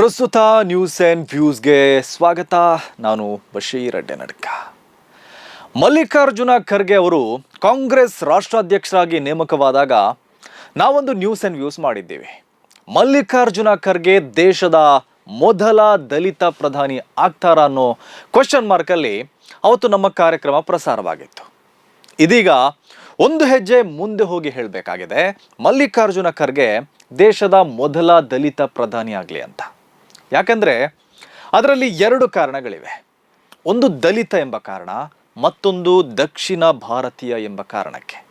ಪ್ರಸ್ತುತ news and ವ್ಯೂಸ್ಗೆ ಸ್ವಾಗತ. ನಾನು ಬಶೀರ್ ಅಡ್ಡೆನಡ್ಕ. ಮಲ್ಲಿಕಾರ್ಜುನ ಖರ್ಗೆ ಅವರು ಕಾಂಗ್ರೆಸ್ ರಾಷ್ಟ್ರಾಧ್ಯಕ್ಷರಾಗಿ ನೇಮಕವಾದಾಗ ನಾವೊಂದು ನ್ಯೂಸ್ ಆ್ಯಂಡ್ ವ್ಯೂಸ್ ಮಾಡಿದ್ದೇವೆ. ಮಲ್ಲಿಕಾರ್ಜುನ ಖರ್ಗೆ ದೇಶದ ಮೊದಲ ದಲಿತ ಪ್ರಧಾನಿ ಆಗ್ತಾರ ಅನ್ನೋ ಕ್ವಶನ್ ಮಾರ್ಕಲ್ಲಿ ಅವತ್ತು ನಮ್ಮ ಕಾರ್ಯಕ್ರಮ ಪ್ರಸಾರವಾಗಿತ್ತು. ಇದೀಗ ಒಂದು ಹೆಜ್ಜೆ ಮುಂದೆ ಹೋಗಿ ಹೇಳಬೇಕಾಗಿದೆ ಮಲ್ಲಿಕಾರ್ಜುನ ಖರ್ಗೆ ದೇಶದ ಮೊದಲ ದಲಿತ ಪ್ರಧಾನಿ ಆಗಲಿ ಅಂತ. ಯಾಕಂದ್ರೆ ಅದರಲ್ಲಿ ಎರಡು ಕಾರಣಗಳಿವೆ. ಒಂದು ದಲಿತ ಎಂಬ ಕಾರಣ, ಮತ್ತೊಂದು ದಕ್ಷಿಣ ಭಾರತೀಯ ಎಂಬ ಕಾರಣಕ್ಕೆ.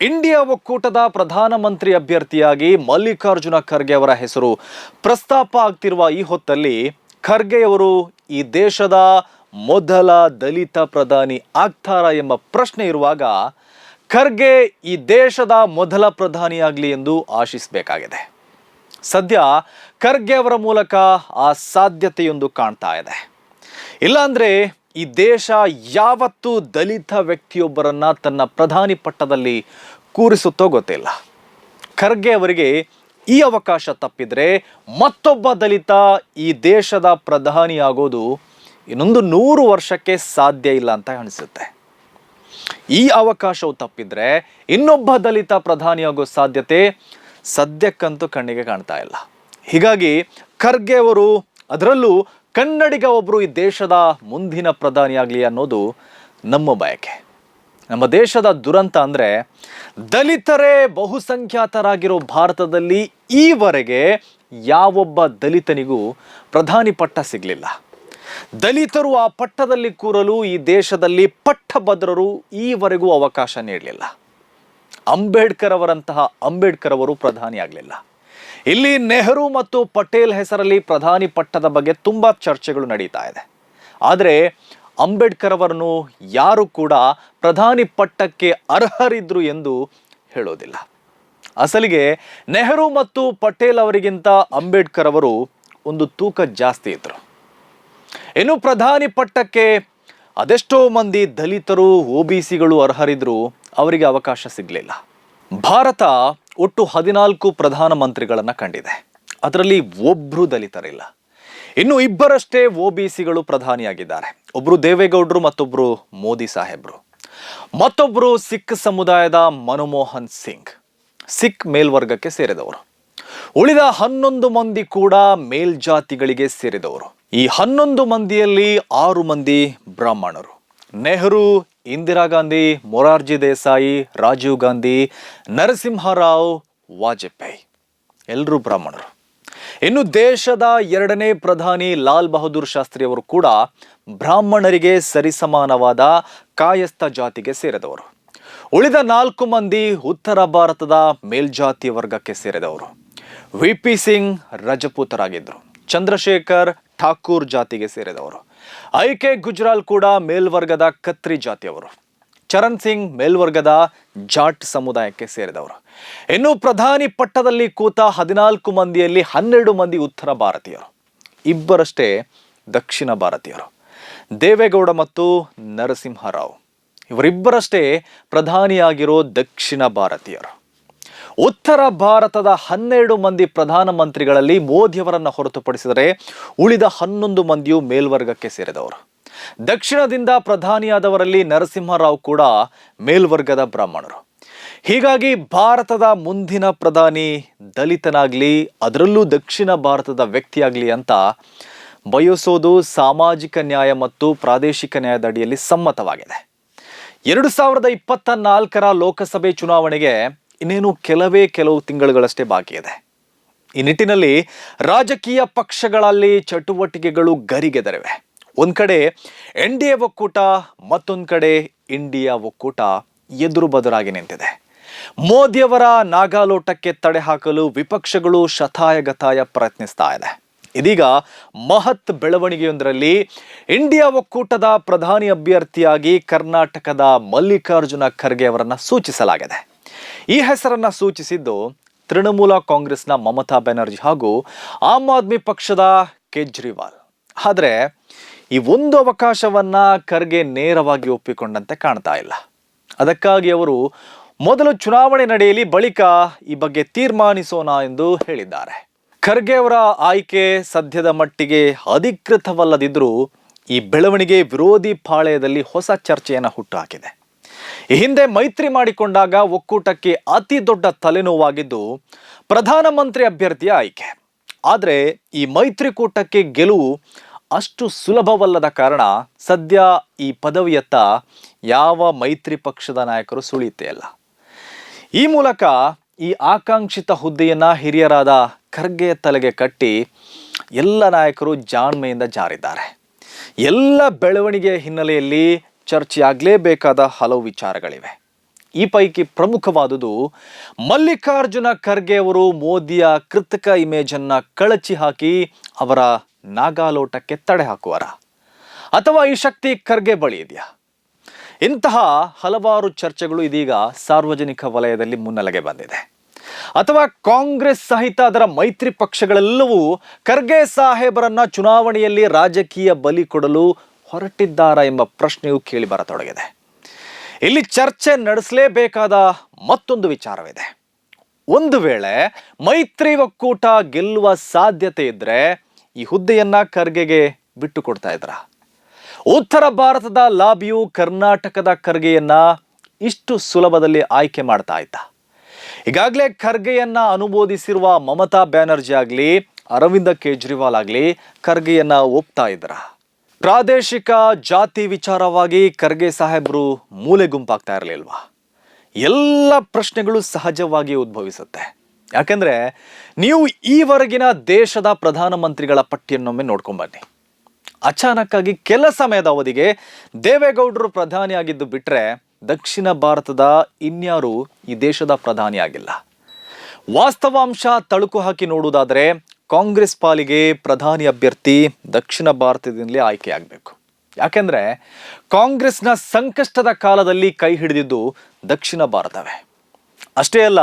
ಇಂಡಿಯಾ ಒಕ್ಕೂಟದ ಪ್ರಧಾನಮಂತ್ರಿ ಅಭ್ಯರ್ಥಿಯಾಗಿ ಮಲ್ಲಿಕಾರ್ಜುನ ಖರ್ಗೆ ಅವರ ಹೆಸರು ಪ್ರಸ್ತಾಪ ಆಗ್ತಿರುವ ಈ ಹೊತ್ತಲ್ಲಿ ಖರ್ಗೆಯವರು ಈ ದೇಶದ ಮೊದಲ ದಲಿತ ಪ್ರಧಾನಿ ಆಗ್ತಾರಾ ಎಂಬ ಪ್ರಶ್ನೆ ಇರುವಾಗ ಖರ್ಗೆ ಈ ದೇಶದ ಮೊದಲ ಪ್ರಧಾನಿಯಾಗಲಿ ಎಂದು ಆಶಿಸಬೇಕಾಗಿದೆ. ಸದ್ಯ ಖರ್ಗೆ ಅವರ ಮೂಲಕ ಆ ಸಾಧ್ಯತೆಯೊಂದು ಕಾಣ್ತಾ ಇದೆ. ಇಲ್ಲಾಂದ್ರೆ ಈ ದೇಶ ಯಾವತ್ತೂ ದಲಿತ ವ್ಯಕ್ತಿಯೊಬ್ಬರನ್ನ ತನ್ನ ಪ್ರಧಾನಿ ಪಟ್ಟದಲ್ಲಿ ಕೂರಿಸುತ್ತೋ ಗೊತ್ತಿಲ್ಲ. ಖರ್ಗೆ ಅವರಿಗೆ ಈ ಅವಕಾಶ ತಪ್ಪಿದ್ರೆ ಮತ್ತೊಬ್ಬ ದಲಿತ ಈ ದೇಶದ ಪ್ರಧಾನಿ ಆಗೋದು ಇನ್ನೊಂದು ನೂರು ವರ್ಷಕ್ಕೆ ಸಾಧ್ಯ ಇಲ್ಲ ಅಂತ ಅನಿಸುತ್ತೆ. ಈ ಅವಕಾಶವು ತಪ್ಪಿದ್ರೆ ಇನ್ನೊಬ್ಬ ದಲಿತ ಪ್ರಧಾನಿಯಾಗೋ ಸಾಧ್ಯತೆ ಸದ್ಯಕ್ಕಂತೂ ಕಣ್ಣಿಗೆ ಕಾಣ್ತಾ ಇಲ್ಲ. ಹೀಗಾಗಿ ಖರ್ಗೆ ಅವರು ಅದರಲ್ಲೂ ಕನ್ನಡಿಗ ಒಬ್ಬರು ಈ ದೇಶದ ಮುಂದಿನ ಪ್ರಧಾನಿಯಾಗಲಿ ಅನ್ನೋದು ನಮ್ಮ ಬಯಕೆ. ನಮ್ಮ ದೇಶದ ದುರಂತ ಅಂದರೆ ದಲಿತರೇ ಬಹುಸಂಖ್ಯಾತರಾಗಿರೋ ಭಾರತದಲ್ಲಿ ಈವರೆಗೆ ಯಾವೊಬ್ಬ ದಲಿತನಿಗೂ ಪ್ರಧಾನಿ ಪಟ್ಟ ಸಿಗಲಿಲ್ಲ. ದಲಿತರು ಆ ಪಟ್ಟದಲ್ಲಿ ಕೂರಲು ಈ ದೇಶದಲ್ಲಿ ಪಟ್ಟಭದ್ರರು ಈವರೆಗೂ ಅವಕಾಶ ನೀಡಲಿಲ್ಲ. ಅಂಬೇಡ್ಕರ್ ಅವರಂತಹ ಅಂಬೇಡ್ಕರ್ ಅವರು ಪ್ರಧಾನಿ ಆಗಲಿಲ್ಲ. ಇಲ್ಲಿ ನೆಹರು ಮತ್ತು ಪಟೇಲ್ ಹೆಸರಲ್ಲಿ ಪ್ರಧಾನಿ ಪಟ್ಟದ ಬಗ್ಗೆ ತುಂಬ ಚರ್ಚೆಗಳು ನಡೀತಾ ಇದೆ. ಆದರೆ ಅಂಬೇಡ್ಕರ್ ಅವರನ್ನು ಯಾರು ಕೂಡ ಪ್ರಧಾನಿ ಪಟ್ಟಕ್ಕೆ ಅರ್ಹರಿದ್ರು ಎಂದು ಹೇಳೋದಿಲ್ಲ. ಅಸಲಿಗೆ ನೆಹರು ಮತ್ತು ಪಟೇಲ್ ಅವರಿಗಿಂತ ಅಂಬೇಡ್ಕರ್ ಅವರು ಒಂದು ತೂಕ ಜಾಸ್ತಿ ಇದ್ದರು ಇನ್ನು ಪ್ರಧಾನಿ ಪಟ್ಟಕ್ಕೆ ಅದೆಷ್ಟೋ ಮಂದಿ ದಲಿತರು, ಒ ಬಿ ಸಿಗಳು ಅರ್ಹರಿದ್ರು. ಅವರಿಗೆ ಅವಕಾಶ ಸಿಗಲಿಲ್ಲ. ಭಾರತ ಒಟ್ಟು ಹದಿನಾಲ್ಕು ಪ್ರಧಾನಮಂತ್ರಿಗಳನ್ನು ಕಂಡಿದೆ. ಅದರಲ್ಲಿ ಒಬ್ರು ದಲಿತರಿಲ್ಲ. ಇನ್ನು ಇಬ್ಬರಷ್ಟೇ ಒ ಬಿ ಸಿಗಳು ಪ್ರಧಾನಿಯಾಗಿದ್ದಾರೆ. ಒಬ್ರು ದೇವೇಗೌಡರು, ಮತ್ತೊಬ್ರು ಮೋದಿ ಸಾಹೇಬ್ರು. ಮತ್ತೊಬ್ರು ಸಿಖ್ ಸಮುದಾಯದ ಮನಮೋಹನ್ ಸಿಂಗ್. ಸಿಖ್ ಮೇಲ್ವರ್ಗಕ್ಕೆ ಸೇರಿದವರು. ಉಳಿದ ಹನ್ನೊಂದು ಮಂದಿ ಕೂಡ ಮೇಲ್ಜಾತಿಗಳಿಗೆ ಸೇರಿದವರು. ಈ ಹನ್ನೊಂದು ಮಂದಿಯಲ್ಲಿ ಆರು ಮಂದಿ ಬ್ರಾಹ್ಮಣರು. ನೆಹರು, ಇಂದಿರಾ ಗಾಂಧಿ, ಮೊರಾರ್ಜಿ ದೇಸಾಯಿ, ರಾಜೀವ್ ಗಾಂಧಿ, ನರಸಿಂಹರಾವ್, ವಾಜಪೇಯಿ. ಎಲ್ಲರೂ ಬ್ರಾಹ್ಮಣರು. ಇನ್ನು ದೇಶದ ಎರಡನೇ ಪ್ರಧಾನಿ ಲಾಲ್ ಬಹದ್ದೂರ್ ಶಾಸ್ತ್ರಿ ಅವರು ಕೂಡ ಬ್ರಾಹ್ಮಣರಿಗೆ ಸರಿಸಮಾನವಾದ ಕಾಯಸ್ಥ ಜಾತಿಗೆ ಸೇರಿದವರು. ಉಳಿದ ನಾಲ್ಕು ಮಂದಿ ಉತ್ತರ ಭಾರತದ ಮೇಲ್ಜಾತಿ ವರ್ಗಕ್ಕೆ ಸೇರಿದವರು. ವಿ ಪಿ ಸಿಂಗ್ ರಜಪೂತರಾಗಿದ್ದರು. ಚಂದ್ರಶೇಖರ್ ಠಾಕೂರ್ ಜಾತಿಗೆ ಸೇರಿದವರು. ಐ ಕೆ ಗುಜ್ರಾಲ್ ಕೂಡ ಮೇಲ್ವರ್ಗದ ಕತ್ರಿ ಜಾತಿಯವರು. ಚರಣ್ ಸಿಂಗ್ ಮೇಲ್ವರ್ಗದ ಜಾಟ್ ಸಮುದಾಯಕ್ಕೆ ಸೇರಿದವರು. ಇನ್ನು ಪ್ರಧಾನಿ ಪಟ್ಟದಲ್ಲಿ ಕೂತ ಹದಿನಾಲ್ಕು ಮಂದಿಯಲ್ಲಿ ಹನ್ನೆರಡು ಮಂದಿ ಉತ್ತರ ಭಾರತೀಯರು. ಇಬ್ಬರಷ್ಟೇ ದಕ್ಷಿಣ ಭಾರತೀಯರು. ದೇವೇಗೌಡ ಮತ್ತು ನರಸಿಂಹರಾವ್. ಇವರಿಬ್ಬರಷ್ಟೇ ಪ್ರಧಾನಿಯಾಗಿರೋ ದಕ್ಷಿಣ ಭಾರತೀಯರು. ಉತ್ತರ ಭಾರತದ ಹನ್ನೆರಡು ಮಂದಿ ಪ್ರಧಾನಮಂತ್ರಿಗಳಲ್ಲಿ ಮೋದಿಯವರನ್ನು ಹೊರತುಪಡಿಸಿದರೆ ಉಳಿದ ಹನ್ನೊಂದು ಮಂದಿಯು ಮೇಲ್ವರ್ಗಕ್ಕೆ ಸೇರಿದವರು. ದಕ್ಷಿಣದಿಂದ ಪ್ರಧಾನಿಯಾದವರಲ್ಲಿ ನರಸಿಂಹರಾವ್ ಕೂಡ ಮೇಲ್ವರ್ಗದ ಬ್ರಾಹ್ಮಣರು. ಹೀಗಾಗಿ ಭಾರತದ ಮುಂದಿನ ಪ್ರಧಾನಿ ದಲಿತನಾಗಲಿ, ಅದರಲ್ಲೂ ದಕ್ಷಿಣ ಭಾರತದ ವ್ಯಕ್ತಿಯಾಗಲಿ ಅಂತ ಬಯಸೋದು ಸಾಮಾಜಿಕ ನ್ಯಾಯ ಮತ್ತು ಪ್ರಾದೇಶಿಕ ನ್ಯಾಯದ ಅಡಿಯಲ್ಲಿ ಸಮ್ಮತವಾಗಿದೆ. ಎರಡು ಸಾವಿರದ ಇಪ್ಪತ್ತ ನಾಲ್ಕರ ಲೋಕಸಭೆ ಚುನಾವಣೆಗೆ ಇನ್ನೇನು ಕೆಲವೇ ಕೆಲವು ತಿಂಗಳುಗಳಷ್ಟೇ ಬಾಕಿ ಇದೆ. ಈ ನಿಟ್ಟಿನಲ್ಲಿ ರಾಜಕೀಯ ಪಕ್ಷಗಳಲ್ಲಿ ಚಟುವಟಿಕೆಗಳು ಗರಿಗೆದರಿವೆ. ಒಂದು ಕಡೆ ಎನ್ ಡಿ ಎ ಒಕ್ಕೂಟ, ಮತ್ತೊಂದು ಕಡೆ ಇಂಡಿಯಾ ಒಕ್ಕೂಟ ಎದುರು ಬದುರಾಗಿ ನಿಂತಿದೆ. ಮೋದಿಯವರ ನಾಗಾಲೋಟಕ್ಕೆ ತಡೆ ಹಾಕಲು ವಿಪಕ್ಷಗಳು ಶತಾಯಗತಾಯ ಪ್ರಯತ್ನಿಸ್ತಾ ಇದೆ. ಇದೀಗ ಮಹತ್ ಬೆಳವಣಿಗೆಯೊಂದರಲ್ಲಿ ಇಂಡಿಯಾ ಒಕ್ಕೂಟದ ಪ್ರಧಾನಿ ಅಭ್ಯರ್ಥಿಯಾಗಿ ಕರ್ನಾಟಕದ ಮಲ್ಲಿಕಾರ್ಜುನ ಖರ್ಗೆ ಅವರನ್ನು ಸೂಚಿಸಲಾಗಿದೆ. ಈ ಹೆಸರನ್ನ ಸೂಚಿಸಿದ್ದು ತೃಣಮೂಲ ಕಾಂಗ್ರೆಸ್ನ ಮಮತಾ ಬ್ಯಾನರ್ಜಿ ಹಾಗೂ ಆಮ್ ಆದ್ಮಿ ಪಕ್ಷದ ಕೇಜ್ರಿವಾಲ್. ಆದರೆ ಈ ಒಂದು ಅವಕಾಶವನ್ನ ಖರ್ಗೆ ನೇರವಾಗಿ ಒಪ್ಪಿಕೊಂಡಂತೆ ಕಾಣ್ತಾ ಇಲ್ಲ. ಅದಕ್ಕಾಗಿ ಅವರು ಮೊದಲು ಚುನಾವಣೆ ನಡೆಯಲಿ, ಬಳಿಕ ಈ ಬಗ್ಗೆ ತೀರ್ಮಾನಿಸೋಣ ಎಂದು ಹೇಳಿದ್ದಾರೆ. ಖರ್ಗೆ ಅವರ ಆಯ್ಕೆ ಸದ್ಯದ ಮಟ್ಟಿಗೆ ಅಧಿಕೃತವಲ್ಲದಿದ್ದರೂ ಈ ಬೆಳವಣಿಗೆ ವಿರೋಧಿ ಪಾಳೆಯದಲ್ಲಿ ಹೊಸ ಚರ್ಚೆಯನ್ನು ಹುಟ್ಟುಹಾಕಿದೆ ಈ ಹಿಂದೆ ಮೈತ್ರಿ ಮಾಡಿಕೊಂಡಾಗ ಒಕ್ಕೂಟಕ್ಕೆ ಅತಿ ದೊಡ್ಡ ತಲೆನೋವಾಗಿದ್ದು ಪ್ರಧಾನಮಂತ್ರಿ ಅಭ್ಯರ್ಥಿಯ ಆಯ್ಕೆ. ಆದರೆ ಈ ಮೈತ್ರಿಕೂಟಕ್ಕೆ ಗೆಲುವು ಅಷ್ಟು ಸುಲಭವಲ್ಲದ ಕಾರಣ ಸದ್ಯ ಈ ಪದವಿಯತ್ತ ಯಾವ ಮೈತ್ರಿ ಪಕ್ಷದ ನಾಯಕರು ಸುಳಿಯುತ್ತೇ ಇಲ್ಲ ಈ ಮೂಲಕ ಈ ಆಕಾಂಕ್ಷಿತ ಹುದ್ದೆಯನ್ನ ಹಿರಿಯರಾದ ಖರ್ಗೆ ತಲೆಗೆ ಕಟ್ಟಿ ಎಲ್ಲ ನಾಯಕರು ಜಾಣ್ಮೆಯಿಂದ ಜಾರಿದ್ದಾರೆ. ಎಲ್ಲ ಬೆಳವಣಿಗೆಯ ಹಿನ್ನೆಲೆಯಲ್ಲಿ ಚರ್ಚೆಯಾಗಲೇಬೇಕಾದ ಹಲವು ವಿಚಾರಗಳಿವೆ. ಈ ಪೈಕಿ ಪ್ರಮುಖವಾದುದು ಮಲ್ಲಿಕಾರ್ಜುನ ಖರ್ಗೆ ಅವರು ಮೋದಿಯ ಕೃತಕ ಇಮೇಜನ್ನು ಕಳಚಿ ಹಾಕಿ ಅವರ ನಾಗಾಲೋಟಕ್ಕೆ ತಡೆ ಹಾಕುವರ. ಅಥವಾ ಈ ಶಕ್ತಿ ಖರ್ಗೆ ಬಳಿ ಇದೆಯಾ? ಇಂತಹ ಹಲವಾರು ಚರ್ಚೆಗಳು ಇದೀಗ ಸಾರ್ವಜನಿಕ ವಲಯದಲ್ಲಿ ಮುನ್ನೆಲೆಗೆ ಬಂದಿದೆ. ಅಥವಾ ಕಾಂಗ್ರೆಸ್ ಸಹಿತ ಅದರ ಮೈತ್ರಿ ಪಕ್ಷಗಳೆಲ್ಲವೂ ಖರ್ಗೆ ಸಾಹೇಬರನ್ನ ಚುನಾವಣೆಯಲ್ಲಿ ರಾಜಕೀಯ ಬಲಿ ಕೊಡಲು ಹೊರಟಿದ್ದಾರಾ ಎಂಬ ಪ್ರಶ್ನೆಯು ಕೇಳಿ ಬರತೊಡಗಿದೆ. ಇಲ್ಲಿ ಚರ್ಚೆ ನಡೆಸಲೇಬೇಕಾದ ಮತ್ತೊಂದು ವಿಚಾರವಿದೆ. ಒಂದು ವೇಳೆ ಮೈತ್ರಿ ಒಕ್ಕೂಟ ಗೆಲ್ಲುವ ಸಾಧ್ಯತೆ ಇದ್ರೆ ಈ ಹುದ್ದೆಯನ್ನ ಖರ್ಗೆಗೆ ಬಿಟ್ಟು ಕೊಡ್ತಾ ಇದ್ರ? ಉತ್ತರ ಭಾರತದ ಲಾಬಿಯು ಕರ್ನಾಟಕದ ಖರ್ಗೆಯನ್ನ ಇಷ್ಟು ಸುಲಭದಲ್ಲಿ ಆಯ್ಕೆ ಮಾಡ್ತಾ ಇದ್ದ. ಈಗಾಗಲೇ ಖರ್ಗೆಯನ್ನ ಅನುಮೋದಿಸಿರುವ ಮಮತಾ ಬ್ಯಾನರ್ಜಿ ಆಗಲಿ, ಅರವಿಂದ ಕೇಜ್ರಿವಾಲ್ ಆಗಲಿ ಖರ್ಗೆಯನ್ನ ಒಪ್ತಾ ಇದ್ರ? ಪ್ರಾದೇಶಿಕ ಜಾತಿ ವಿಚಾರವಾಗಿ ಖರ್ಗೆ ಸಾಹೇಬರು ಮೂಲೆ ಗುಂಪಾಗ್ತಾ ಇರಲಿಲ್ವಾ? ಎಲ್ಲ ಪ್ರಶ್ನೆಗಳು ಸಹಜವಾಗಿ ಉದ್ಭವಿಸುತ್ತೆ. ಯಾಕೆಂದರೆ ನೀವು ಈವರೆಗಿನ ದೇಶದ ಪ್ರಧಾನಮಂತ್ರಿಗಳ ಪಟ್ಟಿಯನ್ನೊಮ್ಮೆ ನೋಡ್ಕೊಂಬನ್ನಿ. ಅಚಾನಕ್ಕಾಗಿ ಕೆಲ ಸಮಯದ ಅವಧಿಗೆ ದೇವೇಗೌಡರು ಪ್ರಧಾನಿಯಾಗಿದ್ದು ಬಿಟ್ರೆ ದಕ್ಷಿಣ ಭಾರತದ ಇನ್ಯಾರು ಈ ದೇಶದ ಪ್ರಧಾನಿಯಾಗಿಲ್ಲ. ವಾಸ್ತವಾಂಶ ತಳುಕು ಹಾಕಿ ನೋಡುವುದಾದರೆ ಕಾಂಗ್ರೆಸ್ ಪಾಲಿಗೆ ಪ್ರಧಾನಿ ಅಭ್ಯರ್ಥಿ ದಕ್ಷಿಣ ಭಾರತದಿಂದಲೇ ಆಯ್ಕೆಯಾಗಬೇಕು. ಯಾಕೆಂದರೆ ಕಾಂಗ್ರೆಸ್ನ ಸಂಕಷ್ಟದ ಕಾಲದಲ್ಲಿ ಕೈ ಹಿಡಿದಿದ್ದು ದಕ್ಷಿಣ ಭಾರತವೇ. ಅಷ್ಟೇ ಅಲ್ಲ,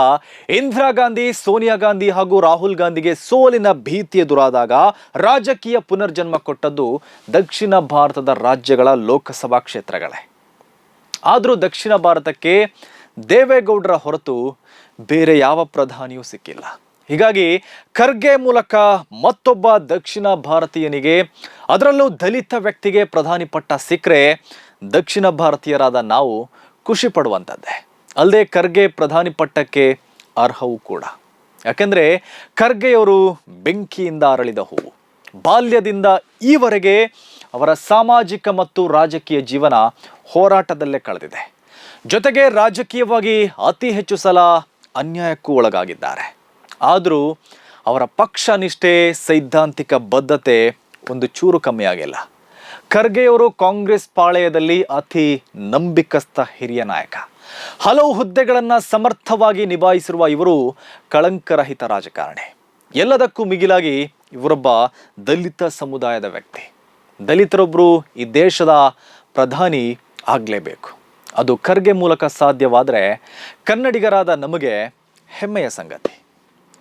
ಇಂದಿರಾ ಗಾಂಧಿ, ಸೋನಿಯಾ ಗಾಂಧಿ ಹಾಗೂ ರಾಹುಲ್ ಗಾಂಧಿಗೆ ಸೋಲಿನ ಭೀತಿ ಎದುರಾದಾಗ ರಾಜಕೀಯ ಪುನರ್ಜನ್ಮ ಕೊಟ್ಟದ್ದು ದಕ್ಷಿಣ ಭಾರತದ ರಾಜ್ಯಗಳ ಲೋಕಸಭಾ ಕ್ಷೇತ್ರಗಳೇ. ಆದರೂ ದಕ್ಷಿಣ ಭಾರತಕ್ಕೆ ದೇವೇಗೌಡರ ಹೊರತು ಬೇರೆ ಯಾವ ಪ್ರಧಾನಿಯೂ ಸಿಕ್ಕಿಲ್ಲ. ಹೀಗಾಗಿ ಖರ್ಗೆ ಮೂಲಕ ಮತ್ತೊಬ್ಬ ದಕ್ಷಿಣ ಭಾರತೀಯನಿಗೆ, ಅದರಲ್ಲೂ ದಲಿತ ವ್ಯಕ್ತಿಗೆ ಪ್ರಧಾನಿ ಪಟ್ಟ ಸಿಕ್ಕರೆ ದಕ್ಷಿಣ ಭಾರತೀಯರಾದ ನಾವು ಖುಷಿ ಪಡುವಂಥದ್ದೇ ಅಲ್ಲದೆ ಖರ್ಗೆ ಪ್ರಧಾನಿ ಪಟ್ಟಕ್ಕೆ ಅರ್ಹವೂ ಕೂಡ. ಯಾಕೆಂದರೆ ಖರ್ಗೆಯವರು ಬೆಂಕಿಯಿಂದ ಅರಳಿದ ಹೂವು. ಬಾಲ್ಯದಿಂದ ಈವರೆಗೆ ಅವರ ಸಾಮಾಜಿಕ ಮತ್ತು ರಾಜಕೀಯ ಜೀವನ ಹೋರಾಟದಲ್ಲೇ ಕಳೆದಿದೆ. ಜೊತೆಗೆ ರಾಜಕೀಯವಾಗಿ ಅತಿ ಹೆಚ್ಚು ಸಲ ಅನ್ಯಾಯಕ್ಕೂ ಒಳಗಾಗಿದ್ದಾರೆ. ಆದರೂ ಅವರ ಪಕ್ಷ ನಿಷ್ಠೆ, ಸೈದ್ಧಾಂತಿಕ ಬದ್ಧತೆ ಒಂದು ಚೂರು ಕಮ್ಮಿ ಆಗಿಲ್ಲ. ಖರ್ಗೆಯವರು ಕಾಂಗ್ರೆಸ್ ಪಾಳೆಯದಲ್ಲಿ ಅತಿ ನಂಬಿಕಸ್ಥ ಹಿರಿಯ ನಾಯಕ. ಹಲವು ಹುದ್ದೆಗಳನ್ನು ಸಮರ್ಥವಾಗಿ ನಿಭಾಯಿಸಿರುವ ಇವರು ಕಳಂಕರಹಿತ ರಾಜಕಾರಣಿ. ಎಲ್ಲದಕ್ಕೂ ಮಿಗಿಲಾಗಿ ಇವರೊಬ್ಬ ದಲಿತ ಸಮುದಾಯದ ವ್ಯಕ್ತಿ. ದಲಿತರೊಬ್ಬರು ಈ ದೇಶದ ಪ್ರಧಾನಿ ಆಗಲೇಬೇಕು. ಅದು ಖರ್ಗೆ ಮೂಲಕ ಸಾಧ್ಯವಾದರೆ ಕನ್ನಡಿಗರಾದ ನಮಗೆ ಹೆಮ್ಮೆಯ ಸಂಗತಿ.